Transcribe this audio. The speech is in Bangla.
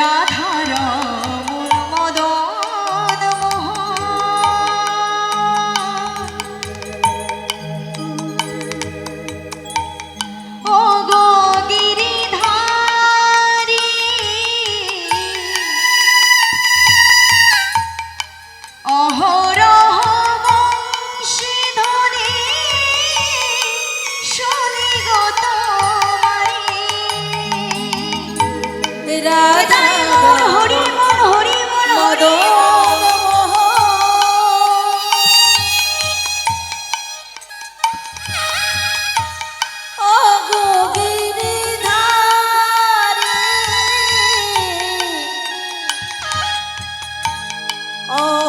রাধারা 어...